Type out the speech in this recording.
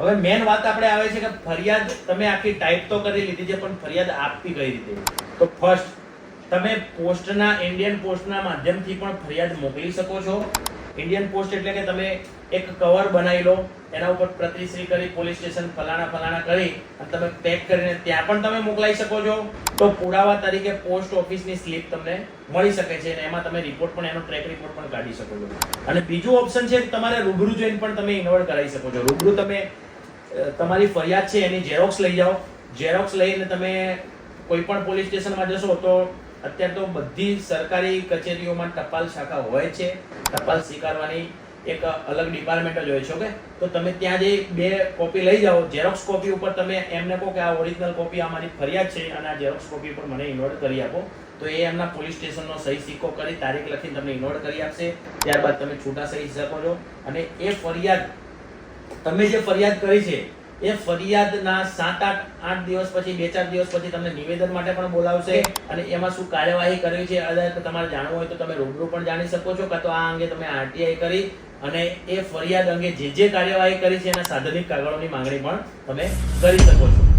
હવે મેન વાત આપણે આવે છે કે ફરિયાદ તમે આખી ટાઈપ તો કરી લીધી છે, પણ ફરિયાદ આપતી કઈ રીતે? તો ફર્સ્ટ તમે પોસ્ટના ઇન્ડિયન પોસ્ટના માધ્યમથી પણ ફરિયાદ મોકલી શકો છો. ઇન્ડિયન પોસ્ટ એટલે કે તમે એક કવર બનાવી લો, એના ઉપર પ્રતિશ્રી કરી પોલીસ સ્ટેશન ફલાણા ફલાણા કરી, અને તમે પેક કરીને ત્યાં પણ તમે મોકલાઈ શકો છો. તો પુરાવા તરીકે પોસ્ટ ઓફિસની સ્લીપ તમને મળી શકે છે અને એમાં તમે રિપોર્ટ પણ, એનો ટ્રેક રિપોર્ટ પણ કાઢી શકો છો. અને બીજું ઓપ્શન છે તમારે રૂબરૂ જોઈને પણ તમે ઇન્વોલ્વ કરાવી શકો છો. રૂબરૂ તમે તમારી ફરિયાદ છે, એની ઝેરોક્સ લઈ જાઓ. ઝેરોક્સ લઈને તમે કોઈ પણ પોલીસ સ્ટેશનમાં જશો તો અત્યારે તો બધી સરકારી કચેરીઓમાં ટપાલ શાખા હોય છે. ટપાલ સ્વીકારવાની એક અલગ ડિપાર્ટમેન્ટ જ હોય છે ઓકે તો તમે ત્યાં જઈ બે કોપી લઈ જાઓ. ઝેરોક્સ કોપી ઉપર તમે એમને કહો કે આ ઓરિજિનલ કોપી આ ફરિયાદ છે અને આ ઝેરોક્સ કોપી ઉપર મને ઇન્વોલ્વ કરી આપો. તો એ એમના પોલીસ સ્ટેશનનો સહી સિક્કો કરી, તારીખ લખી તમને ઇન્વોલ્વ કરી આપશે. ત્યારબાદ તમે છૂટા સહી શકો છો. અને એ ફરિયાદ, તમે જે ફરિયાદ કરી છે એ ફરિયાદના સાત આઠ આઠ દિવસ પછી બે ચાર દિવસ પછી તમને નિવેદન માટે પણ બોલાવશે અને એમાં શું કાર્યવાહી કરવી છે અદાલત તમારે જાણવું હોય તો તમે રૂબરૂ પણ જાણી શકો છો કાં તો આ અંગે તમે આરટીઆઈ કરી અને એ ફરિયાદ અંગે જે જે કાર્યવાહી કરી છે એના સાધનિક કાગળોની માંગણી પણ તમે કરી શકો છો.